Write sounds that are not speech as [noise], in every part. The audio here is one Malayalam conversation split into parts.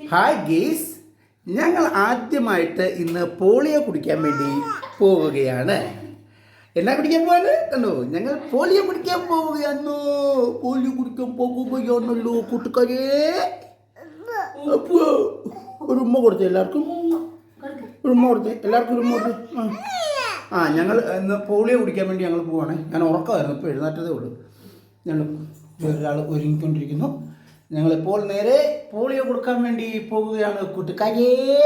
ഹായ് ഗീസ് ഞങ്ങൾ ആദ്യമായിട്ട് ഇന്ന് പോളിയോ കുടിക്കാൻ വേണ്ടി പോവുകയാണ്. എന്നാ കുടിക്കാൻ പോവാണ് കണ്ടോ ഞങ്ങൾ പോളിയോ കുടിക്കാൻ പോവുകയാണ് പോളിയോ കുടിക്കാൻ പോകുകയാണല്ലോ കൂട്ടുകാരെ. അപ്പോ ഒരു ഉമ്മ കൊടുത്തു എല്ലാവർക്കും. ഒരു ഉമ്മ കൊടുത്തു എല്ലാവർക്കും ഉമ്മ കൊടുത്തു. ആ. ഞങ്ങൾ ഇന്ന് പോളിയോ കുടിക്കാൻ വേണ്ടി ഞങ്ങൾ പോവാണ്. ഞാൻ ഉറക്കമായിരുന്നു ഇപ്പോൾ എഴുന്നേറ്റതേ ഉള്ളൂ. ഞങ്ങൾ ഒരാൾ ഒരുങ്ങിക്കൊണ്ടിരിക്കുന്നു. ഞങ്ങളിപ്പോൾ നേരെ പോളിയോ കൊടുക്കാൻ വേണ്ടി പോകുകയാണ് കൂട്ടുകാരിയേ.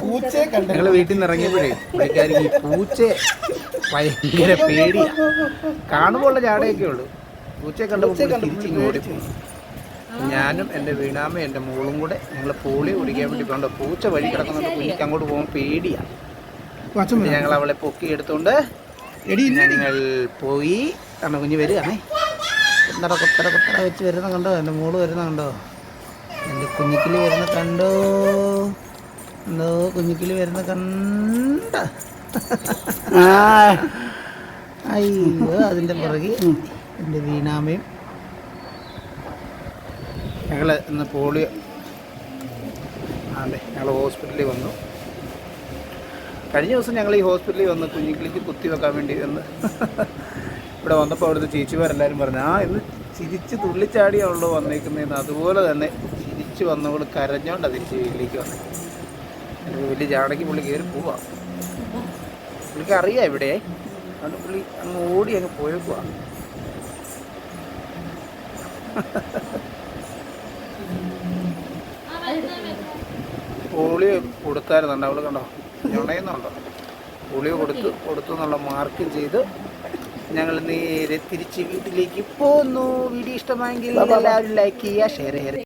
പൂച്ചയെ കണ്ട. ഞങ്ങൾ വീട്ടിൽ നിന്ന് ഇറങ്ങിയപ്പോഴേ ഈ പൂച്ച ഭയങ്കര പേടിയാ. കാണുമ്പോൾ ഉള്ള ചാടയൊക്കെ ഉള്ളൂ. പൂച്ചയെ കണ്ടപ്പോൾ പൂച്ചയെ പുള്ളി കണ്ടപ്പോൾ തിരിച്ചിങ്ങ് ഞാനും എന്റെ വീണാമ്മയും എന്റെ മോളും കൂടെ ഞങ്ങൾ പോളി കുടിക്കാൻ വേണ്ടി പോകണ്ട. പൂച്ച വഴി കിടക്കുന്നുണ്ട് കുഞ്ഞിക്ക് അങ്ങോട്ട് പോകാൻ പേടിയാണ് ഞങ്ങൾ അവളെ പൊക്കി എടുത്തുകൊണ്ട് എടി ഞങ്ങൾ പോയി. കാരണം കുഞ്ഞ് വരികയാണേ കുത്തറ കുത്തറ കുത്തറ വെച്ച് വരുന്ന കണ്ടോ? എന്റെ മോൾ വരുന്ന കണ്ടോ? എന്റെ കുഞ്ഞിക്കിളി വരുന്ന കണ്ടോ? എന്തോ കുഞ്ഞിക്കിളി വരുന്ന കണ്ട? അയ്യോ അതിന്റെ പുറകെ എന്റെ വീണാമയും ഞങ്ങൾ ഇന്ന് പോളിയോ. അതെ ഞങ്ങൾ ഹോസ്പിറ്റലിൽ വന്നു. കഴിഞ്ഞ ദിവസം ഞങ്ങൾ ഈ ഹോസ്പിറ്റലിൽ വന്ന് കുഞ്ഞിക്കിളിക്ക് കുത്തി വെക്കാൻ വേണ്ടി വന്ന് [laughs] ഇവിടെ വന്നപ്പോൾ അവിടുത്തെ ചേച്ചിമാരെല്ലാവരും പറഞ്ഞു ആ ഇന്ന് ചിരിച്ച് തുള്ളിച്ചാടിയാണല്ലോ വന്നേക്കുന്നതെന്ന്. അതുപോലെ തന്നെ ചിരിച്ച് വന്നവൾ കരഞ്ഞോണ്ടാണ് തിരിച്ച് വീട്ടിലേക്ക് വന്നത് എനിക്ക് വലിയ ജാടയ്ക്ക് പുള്ളി കയറി പോവാം. പുള്ളിക്ക് അറിയാം ഇവിടെ അതുകൊണ്ട് പുള്ളി അങ്ങ് ഓടി അങ്ങ് പോയേക്കുവാ പോളിയോ കൊടുത്തായിരുന്നുണ്ട് അവൾ കണ്ടോ? ഞൊണയുന്നുണ്ടോ പുളി കൊടുത്തു കൊടുത്തു എന്നുള്ള മാർക്കും ചെയ്ത് ഞങ്ങൾ നേരെ തിരിച്ച് വീട്ടിലേക്ക് പോന്നു വീഡിയോ ഇഷ്ടമായെങ്കിൽ എല്ലാവരും ലൈക്ക് ചെയ്യുക ഷെയർ ചെയ്യുക.